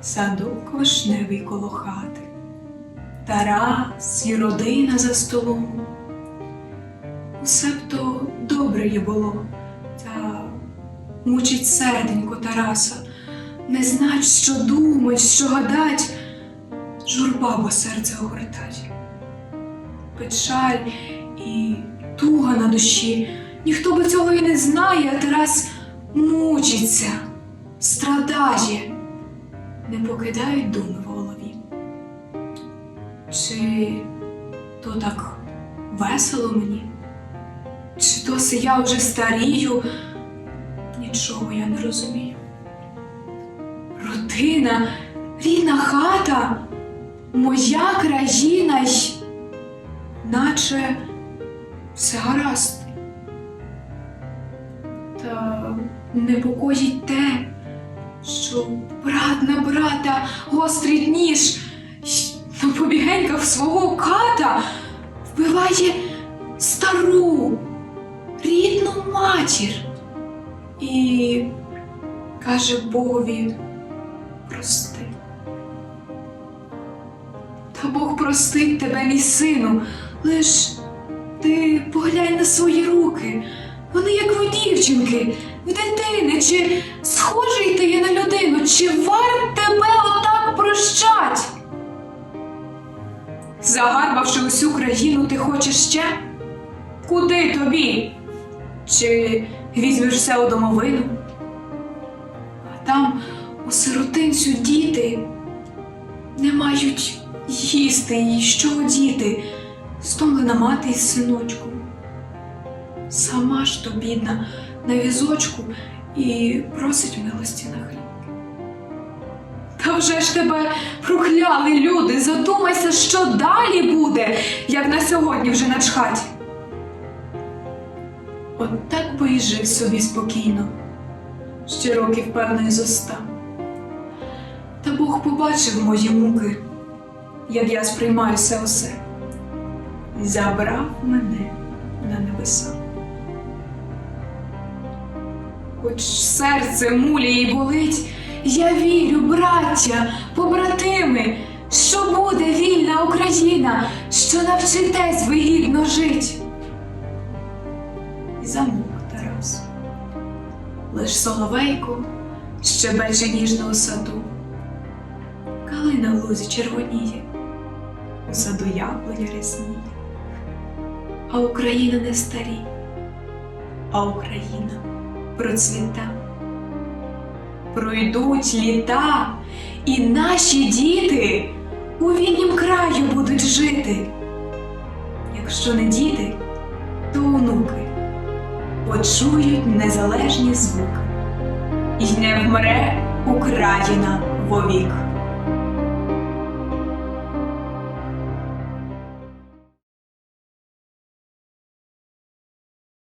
садок вишневий коло хати, Тарас і родина за столом. Усе б то добре є було, та мучить серденько Тараса, не знать, що думать, що гадать, журба бо серце огортать. Печаль і туга на душі, ніхто би цього і не знає, а Тарас мучиться, страдає, не покидають думи в голові. Чи то так весело мені? Чи то се я вже старію? Нічого я не розумію. Родина, рідна хата, моя країна й наче все гаразд. Та непокоїть те, що брат на брата гострить ніж, на побігеньках свого ката вбиває стару, рідну матір і каже Богові прости. Та Бог простить тебе, мій сину, лиш ти поглянь на свої руки. Вони як у дівчинки, в дитини, чи схожий ти є на чи варт тебе отак прощать? Загарбавши усю країну, ти хочеш ще? Куди тобі? Чи візьмеш все у домовину? А там у сиротинцю діти не мають їсти і що одіти, стомлена мати із синочком. Сама ж то бідна на візочку і просить милості на хліб. Та вже ж тебе прокляли люди, задумайся, що далі буде, як на сьогодні вже начхать. От так би і жив собі спокійно, ще років певно і зоста. Та Бог побачив мої муки, як я сприймаю все усе, і забрав мене на небеса. Хоч серце муліє й болить, я вірю, браття, побратими, що буде вільна Україна, що навчитесь ви гідно жить. І замовк Тарас. Лиш соловейко щебече ніжно у саду. Калина в лузі червоніє, у саду яблуня рясніє. А Україна не старі, а Україна процвіта. Пройдуть літа, і наші діти у вільнім краю будуть жити. Якщо не діти, то онуки почують незалежні звуки, і не вмре Україна вовік.